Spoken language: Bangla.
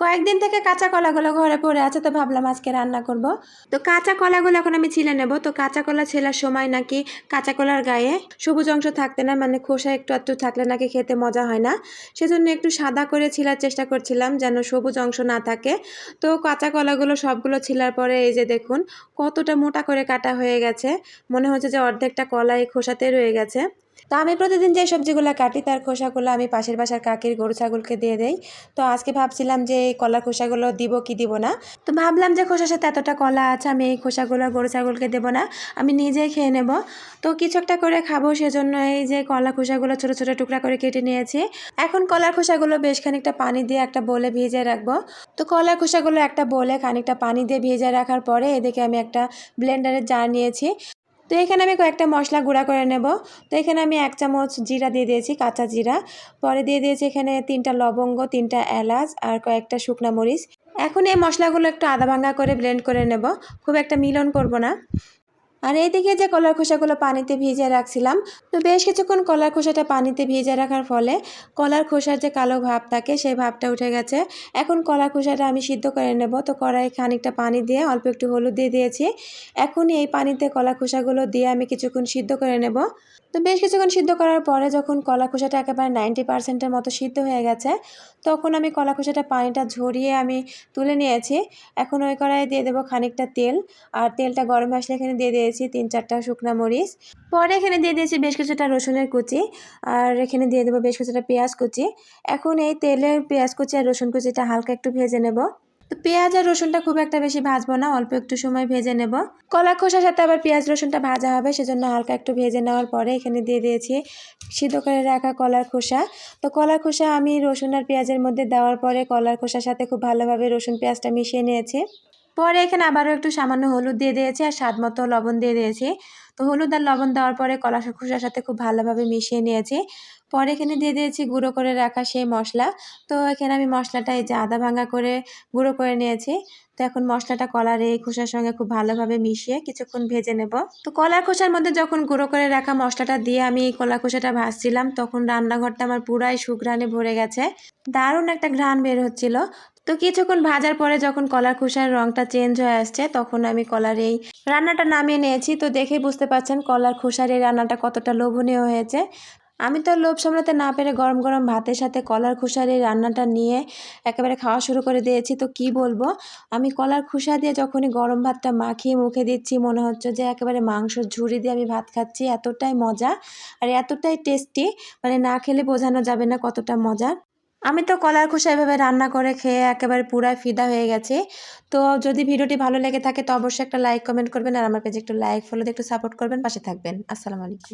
কয়েকদিন থেকে কাঁচা কলাগুলো ঘরে পড়ে আছে, তো ভাবলাম আজকে রান্না করব। তো কাঁচা কলাগুলো এখন আমি ছিলে নেব। তো কাঁচা কলা ছেলার সময় নাকি কাঁচা কলার গায়ে সবুজ অংশ থাকতে না মানে খোসা একটু একটু থাকলে নাকি খেতে মজা হয় না। সেজন্য একটু সাদা করে ছিলার চেষ্টা করছিলাম যেন সবুজ অংশ না থাকে। তো কাঁচা কলাগুলো সবগুলো ছিলার পরে এই যে দেখুন, কতটা মোটা করে কাটা হয়ে গেছে। মনে হচ্ছে যে অর্ধেকটা কলা এই খোসাতে রয়ে গেছে। তো আমি প্রতিদিন যে সবজিগুলো কাটি, তার খোসাগুলো আমি পাশের বাসার কাকির গরু, ছাগলকে দিয়ে দেই। তো আজকে ভাবছিলাম যে এই কলার খোসাগুলো দিব কি দিব না। তো ভাবলাম যে খোসার সাথে এতটা কলা আছে, আমি এই খোসাগুলো গরু, ছাগলকে দেবো না, আমি নিজেই খেয়ে নেব। তো কিছু একটা করে খাব, সেজন্য এই যে কলা খোসাগুলো ছোটো ছোটো টুকরা করে কেটে নিয়েছি। এখন কলার খোসাগুলো বেশ খানিকটা পানি দিয়ে একটা বলে ভিজিয়ে রাখব। তো কলার খোসাগুলো একটা বলে খানিকটা পানি দিয়ে ভিজিয়ে রাখার পরে এদিকে আমি একটা ব্লেন্ডারের জার নিয়েছি। তো এখানে আমি কয়েকটা মশলা গুঁড়া করে নেব। তো এখানে আমি এক চামচ জিরা দিয়ে দিয়েছি, কাঁচা জিরা। পরে দিয়ে দিয়েছি এখানে তিনটা লবঙ্গ, তিনটা এলাচ আর কয়েকটা শুকনা মরিচ। এখন এই মশলাগুলো একটু আদা ভাঙ্গা করে ব্লেন্ড করে নেব। খুব একটা মিলন করব না। আর এইদিকে যে কলার খোসাগুলো পানিতে ভিজিয়ে রাখছিলাম, তো বেশ কিছুক্ষণ কলার খোসাটা পানিতে ভিজিয়ে রাখার ফলে কলার খোসার যে কালো ভাব থাকে, সেই ভাবটা উঠে গেছে। এখন কলার খোসাটা আমি সিদ্ধ করে নেব। তো কড়াই খানিকটা পানি দিয়ে অল্প একটু হলুদ দিয়ে দিয়েছি। এখন এই পানিতে কলা খোসাগুলো দিয়ে আমি কিছুক্ষণ সিদ্ধ করে নেব। তো বেশ কিছুক্ষণ সিদ্ধ করার পরে যখন কলা খোসাটা একেবারে নাইনটি পার্সেন্টের মতো সিদ্ধ হয়ে গেছে, তখন আমি কলা খোসাটা পানিটা ঝরিয়ে আমি তুলে নিয়েছি। এখন ওই কড়াইয়ে দিয়ে দেবো খানিকটা তেল। আর তেলটা গরম আসলে এখানে দিয়ে দিয়ে দিয়েছি তিন চারটা শুকনা মরিচ। পরে এখানে দিয়ে দিয়েছি বেশ কিছুটা রসুনের কুচি, আর এখানে দিয়ে দেবো বেশ কিছুটা পেঁয়াজ কুচি। এখন এই তেলের পেঁয়াজ কুচি আর রসুন কুচিটা হালকা একটু ভেজে নেব। তো পেঁয়াজ আর রসুনটা খুব একটা বেশি ভাজবো না, অল্প একটু সময় ভেজে নেব। কলা খোসার সাথে আবার পেঁয়াজ রসুনটা ভাজা হবে, সেজন্য হালকা একটু ভেজে নেওয়ার পরে এখানে দিয়ে দিয়েছি সিদ্ধ করে রাখা কলার খোসা। তো কলার খোসা আমি রসুন আর পেঁয়াজের মধ্যে দেওয়ার পরে কলার খোসার সাথে খুব ভালোভাবে রসুন পেঁয়াজটা মিশিয়ে নিয়েছি। পরে এখানে আবারও একটু সামান্য হলুদ দিয়ে দিয়েছি আর স্বাদ মতো লবণ দিয়ে দিয়েছি। তো হলুদ আর লবণ দেওয়ার পরে কলা খোসার সাথে খুব ভালোভাবে মিশিয়ে নিয়েছি। পরে এখানে দিয়ে দিয়েছি গুঁড়ো করে রাখা সেই মশলা। তো এখানে আমি মশলাটা এই যে আদা ভাঙা করে গুঁড়ো করে নিয়েছি। তো এখন মশলাটা কলার এই খোসার সঙ্গে খুব ভালোভাবে মিশিয়ে কিছুক্ষণ ভেজে নেব। তো কলার খোসার মধ্যে যখন গুঁড়ো করে রাখা মশলাটা দিয়ে আমি এই কলা খোসাটা ভাজছিলাম, তখন রান্নাঘরটা আমার পুরাই সুঘ্রাণে ভরে গেছে। দারুণ একটা ঘ্রাণ বের হচ্ছিল। তো কিছুক্ষণ ভাজার পরে যখন কলার খোসার রঙটা চেঞ্জ হয়ে আসছে, তখন আমি কলার এই রান্নাটা নামিয়ে নিয়েছি। তো দেখেই বুঝতে পারছেন কলার খোসার এই রান্নাটা কতটা লোভনীয় হয়েছে। আমি তো লোভ সামলাতে না পেরে গরম গরম ভাতের সাথে কলার খোসার এই রান্নাটা নিয়ে একেবারে খাওয়া শুরু করে দিয়েছি। তো কি বলব? আমি কলার খোসা দিয়ে যখনই গরম ভাতটা মাখিয়ে মুখে দিচ্ছি, মনে হচ্ছে যে একেবারে মাংসর ঝুড়ি দিয়ে আমি ভাত খাচ্ছি। এতটাই মজা আর এতটাই টেস্টি মানে না খেলে বোঝানো যাবে না কতটা মজা। আমি তো কলার খোসা এভাবে রান্না করে খেয়ে একেবারে পুরাই ফিদা হয়ে গেছি। তো যদি ভিডিওটি ভালো লেগে থাকে তো অবশ্যই একটা লাইক কমেন্ট করবেন আর আমার পেজে একটু লাইক ফলো দিয়ে একটু সাপোর্ট করবেন। পাশে থাকবেন। আসসালামু আলাইকুম।